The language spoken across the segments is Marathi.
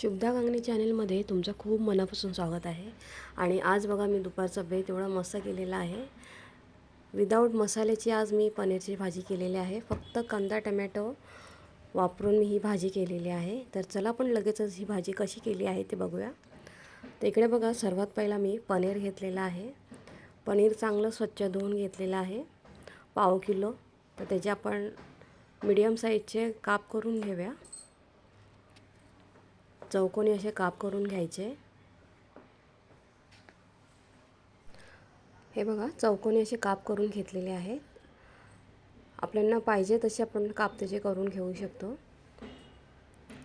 शुभदा गांगणे चॅनेलमध्ये तुमचं खूप मनापासून स्वागत आहे. आणि आज बघा मी दुपारचा बेत एवढा मस्त केलेला आहे. विदाऊट मसाल्याची आज मी पनीरची भाजी केलेली आहे. फक्त कांदा टमॅटो वापरून मी ही भाजी केलेली आहे. तर चला पण लगेचच ही भाजी कशी केली आहे ते बघूया. तर इकडे बघा सर्वात पहिला मी पनीर घेतलेलं आहे. पनीर चांगलं स्वच्छ धुवून घेतलेलं आहे. पाव किलो. तर त्याचे आपण मीडियम साईजचे काप करून घेऊया. चौकोनी असे काप करून घ्यायचे. हे बघा चौकोनी असे काप करून घेतलेले आहेत. आपल्याला पाहिजे तसे आपण काप त्याचे करून घेऊ शकतो.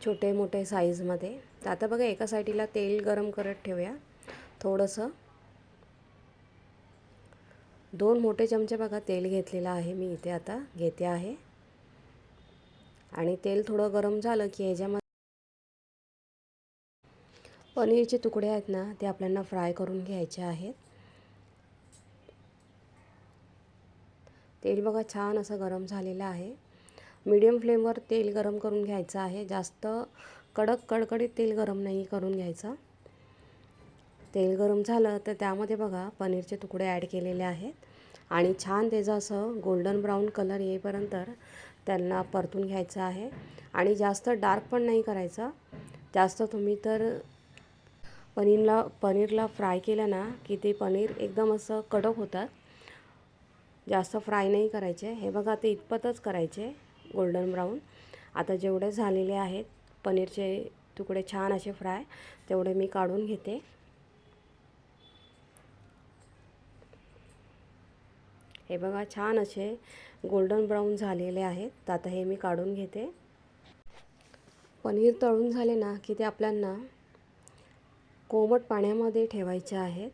छोटे मोठे साईजमध्ये तर आता बघा एका साईडीला तेल गरम करत ठेवूया. थोडंसं. दोन मोठे चमचे बघा तेल घेतलेलं आहे मी इथे आता. घेते आहे. आणि तेल थोडं गरम झालं की ह्याच्यामध्ये पनीरचे तुकडे आहेत ना ते आपल्याला फ्राय करून घ्यायचे आहेत. तेल बघा छान असं गरम झालेलं आहे. मीडियम फ्लेमवर तेल गरम करून घ्यायचं आहे. जास्त कडक कडकडीत तेल गरम नाही करून घ्यायचं. तेल गरम झालं तर त्यामध्ये बघा पनीरचे तुकडे ॲड केलेले आहेत. आणि छान त्याचं असं गोल्डन ब्राऊन कलर येईपर्यंत त्यांना परतून घ्यायचं आहे. आणि जास्त डार्क पण नाही करायचं. जास्त तुम्ही तर पनीरला पनीरला फ्राय केलं ना की ते पनीर एकदम असं कडक होतात. जास्त फ्राय नाही करायचे. हे बघा ते इतपतच करायचे गोल्डन ब्राऊन आता जेवढे झालेले आहेत पनीरचे तुकडे छान असे फ्राय तेवढे मी काढून घेते. हे बघा छान असे गोल्डन ब्राऊन झालेले आहेत. तर आता हे मी काढून घेते. पनीर तळून झाले ना की ते आपल्यांना कोमट पाण्यामध्ये ठेवायचे आहेत.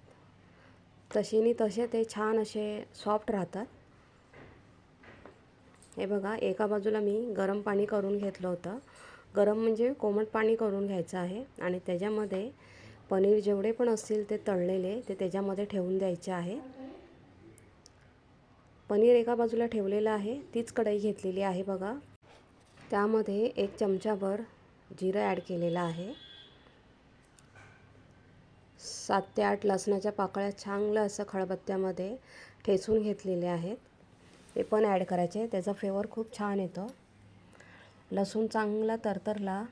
तशीनी तसे ते छान असे सॉफ्ट राहतात. हे बघा एका बाजूला मी गरम पाणी करून घेतलं होतं. गरम म्हणजे कोमट पाणी करून घ्यायचं आहे आणि त्याच्यामध्ये पनीर जेवढे पण असतील ते तळलेले ते त्याच्यामध्ये ठेवून द्यायचे आहे. पनीर एका बाजूला ठेवलेलं आहे तीच कढई घेतलेली आहे बघा. त्यामध्ये एक चमचाभर जिरं ॲड केलेलं आहे. सात ते आठ लसणाच्या पाकळ्या चांगलं असं खळबत्त्यामध्ये ठेचून घेतलेले आहेत. ते पण ॲड करायचे. त्याचा फ्लेवर खूप छान येतो. लसूण चांगला तरतरला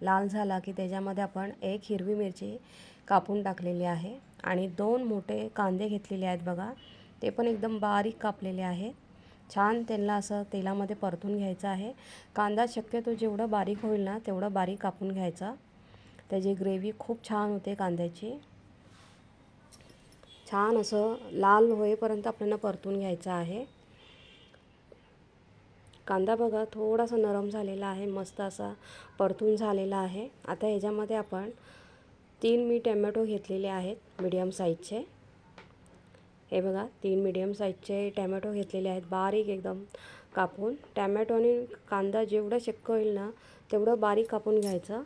लाल झाला की त्याच्यामध्ये आपण एक हिरवी मिरची कापून टाकलेली आहे आणि दोन मोठे कांदे घेतलेले आहेत बघा. ते पण एकदम बारीक कापलेले आहे छान त्यांना असं तेलामध्ये परतून घ्यायचं आहे. कांदा शक्यतो जेवढं बारीक होईल ना तेवढं बारीक कापून घ्यायचा. त्याची ग्रेव्ही खूप छान होते कांद्याची. छान असं लाल होईपर्यंत आपल्याला परतून घ्यायचं आहे. कांदा बघा थोडासा नरम झालेला आहे मस्त असा परतून झालेला आहे. आता ह्याच्यामध्ये आपण तीन मी टॅमॅटो घेतलेले आहेत मीडियम साईजचे. हे बघा तीन मीडियम साईजचे टॅमॅटो घेतलेले आहेत बारीक एकदम कापून. टॅमॅटो आणि कांदा जेवढं शक्य होईल ना तेवढं बारीक कापून घ्यायचं.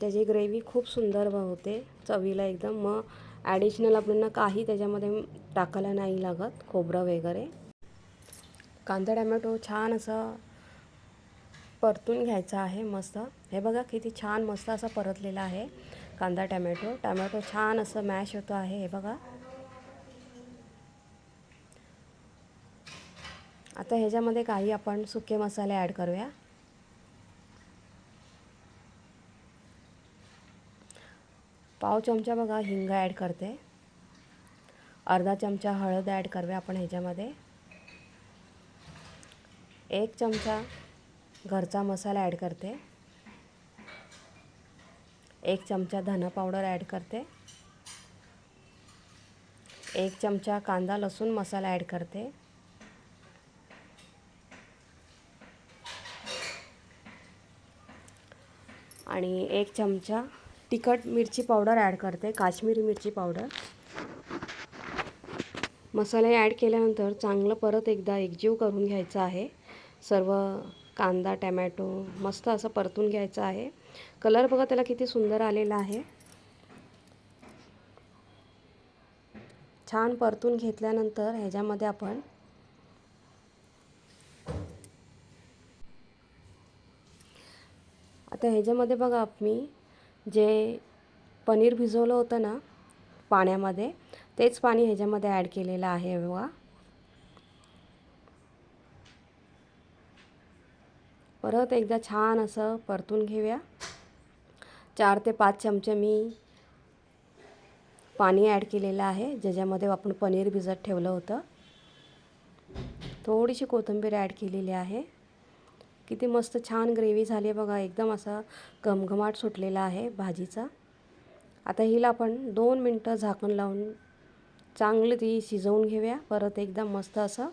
त्याची ग्रेव्ही खूप सुंदर होते चवीला एकदम मग ॲडिशनल आपल्याला काही त्याच्यामध्ये टाकायला नाही लागत खोबरं वगैरे. कांदा टॅमॅटो छान असं परतून घ्यायचा आहे मस्त. हे बघा किती छान मस्त असं परतलेला आहे. कांदा टॅमॅटो टॅमॅटो छान असं मॅश होतो आहे हे बघा. आता ह्याच्यामध्ये काही आपण सुके मसाले ॲड करूया. पाव चमचा बघा हिंग ॲड करते. अर्धा चमचा हळद ॲड करूया आपण ह्याच्यामध्ये. एक चमचा घरचा मसाला ॲड करते. एक चमचा धना पावडर ॲड करते. एक चमचा कांदा लसूण मसाला ॲड करते. आणि एक चमचा तिखट मिरची पावडर ॲड करते काश्मीरी मिरची पावडर. मसाले ॲड केल्यानंतर चांगलं परत एकदा एकजीव करून घ्यायचं आहे. सर्व कांदा टॅमॅटो मस्त असं परतून घ्यायचं आहे. कलर बघा त्याला किती सुंदर आलेला आहे. छान परतून घेतल्यानंतर ह्याच्यामध्ये आपण आता ह्याच्यामध्ये बघा मी जे पनीर भिजवलं होतं ना पाण्यामध्ये तेच पाणी ह्याच्यामध्ये ॲड केलेलं आहे बघा. परत एकदा छान असं परतून घेऊया. चार ते पाच चमचे मी पाणी ॲड केलेलं आहे ज्याच्यामध्ये आपण पनीर भिजत ठेवलं होतं. थोडीशी कोथिंबीर ॲड केलेली आहे. किती मस्त छान ग्रेव्ही झाली आहे बघा. एकदम असा घमघमाट सुटलेला आहे भाजीचा. आता हिला आपण दोन मिनटं झाकण लावून चांगली ती शिजवून घेऊया. परत एकदम मस्त असं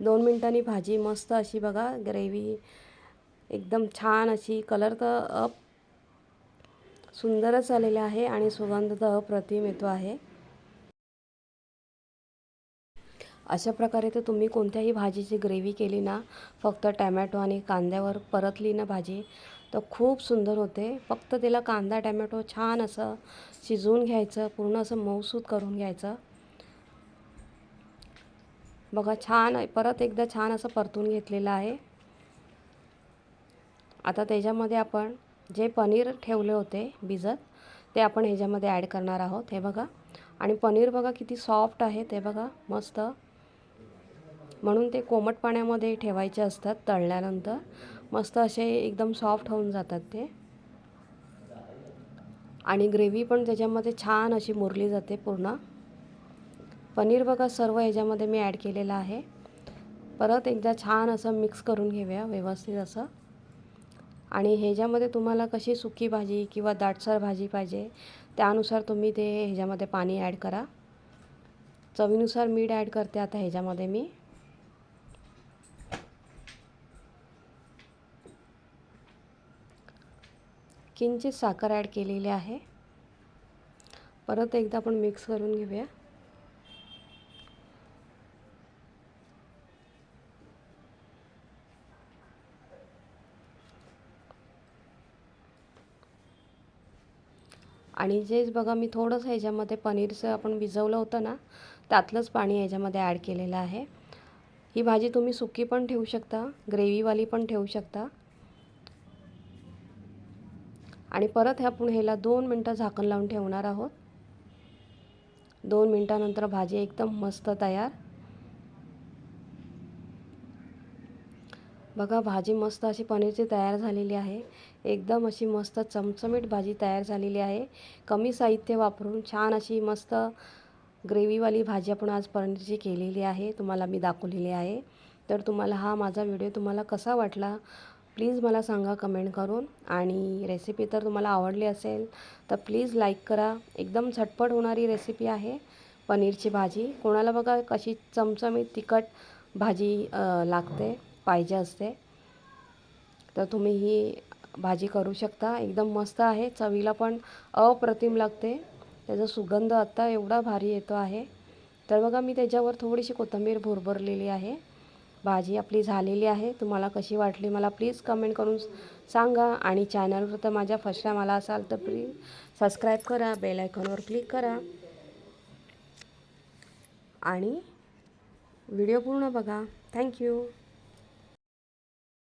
दोन मिनटांनी भाजी मस्त अशी बघा ग्रेव्ही एकदम छान अशी कलर तर अप सुंदरच आलेला आहे आणि सुगंध तर अप्रतिम येतो आहे. अशा प्रकारे तर तुम्ही कोणत्याही भाजीची ग्रेव्ही केली ना फक्त टॅमॅटो आणि कांद्यावर परतली ना भाजी तर खूप सुंदर होते. फक्त त्याला कांदा टॅमॅटो छान असं शिजवून घ्यायचं पूर्ण असं मऊसूत करून घ्यायचं. बघा छान परत एकदा छान असं परतून घेतलेलं आहे. आता त्याच्यामध्ये आपण जे पनीर ठेवले होते भिजत ते आपण ह्याच्यामध्ये ॲड करणार आहोत. हे बघा. आणि पनीर बघा किती सॉफ्ट आहे ते बघा. मस्त. म्हणून ते कोमट पाण्यामध्ये ठेवायचे असतात तळल्यानंतर. मस्त असे एकदम सॉफ्ट होऊन जातात ते. आणि ग्रेव्ही पण त्याच्यामध्ये छान अशी मुरली जाते पूर्ण. पनीर बघा सर्व ह्याच्यामध्ये मी ॲड केलेलं आहे. परत एकदा छान असं मिक्स करून घेऊया व्यवस्थित असं. आणि ह्याच्यामध्ये तुम्हाला कशी सुकी भाजी किंवा दाटसर भाजी पाहिजे त्यानुसार तुम्ही ते ह्याच्यामध्ये पाणी ॲड करा. चवीनुसार मीठ ॲड करते आता ह्याच्यामध्ये मी. किंचित साखर ॲड केलेली आहे. परत एकदा आपण मिक्स करून घेऊया. आणि जेच बघा मी थोडंसं ह्याच्यामध्ये पनीरचं आपण भिजवलं होतं ना त्यातलंच पाणी ह्याच्यामध्ये ॲड केलेलं आहे. ही भाजी तुम्ही सुकी पण ठेवू शकता ग्रेव्हीवाली पण ठेवू शकता. आणि परत ह्या ह्याला दोन मिनटं झाकण लावून ठेवणार आहोत. दोन मिनटानंतर भाजी एकदम मस्त तयार. बघा भाजी मस्त अशी पनीरची तयार झालेली आहे. एकदम अशी मस्त चमचमीट भाजी तयार झालेली आहे. कमी साहित्य वापरून छान अशी मस्त ग्रेव्हीवाली भाजी आपण आज पनीरची केलेली आहे. तुम्हाला मी दाखवलेली आहे. तर तुम्हाला हा माझा व्हिडिओ तुम्हाला कसा वाटला? प्लीज मला सांगा कमेंट करून. आणि रेसिपी तर तुम्हाला आवडली असेल तर प्लीज लाईक करा. एकदम झटपट होणारी रेसिपी आहे पनीरची भाजी. कोणाला बघा कशी चमचमीत तिखट भाजी लागते पाहिजे असते तर तुम्ही ही भाजी करू शकता. एकदम मस्त आहे. चवीला पण अप्रतिम लागते. त्याचा सुगंध आत्ता एवढा भारी येतो आहे. तर बघा मी त्याच्यावर थोडीशी कोथिंबीर भरभरलेली आहे. भाजी आपली झालेली आहे. तुम्हाला कशी वाटली मला प्लीज कमेंट करून सांगा. आणि चॅनलवर तर माझ्या फर्स्ट टाईम आला असाल तर प्लीज सबस्क्राईब करा बेल आयकॉनवर क्लिक करा. आणि व्हिडिओ पूर्ण बघा. थँक्यू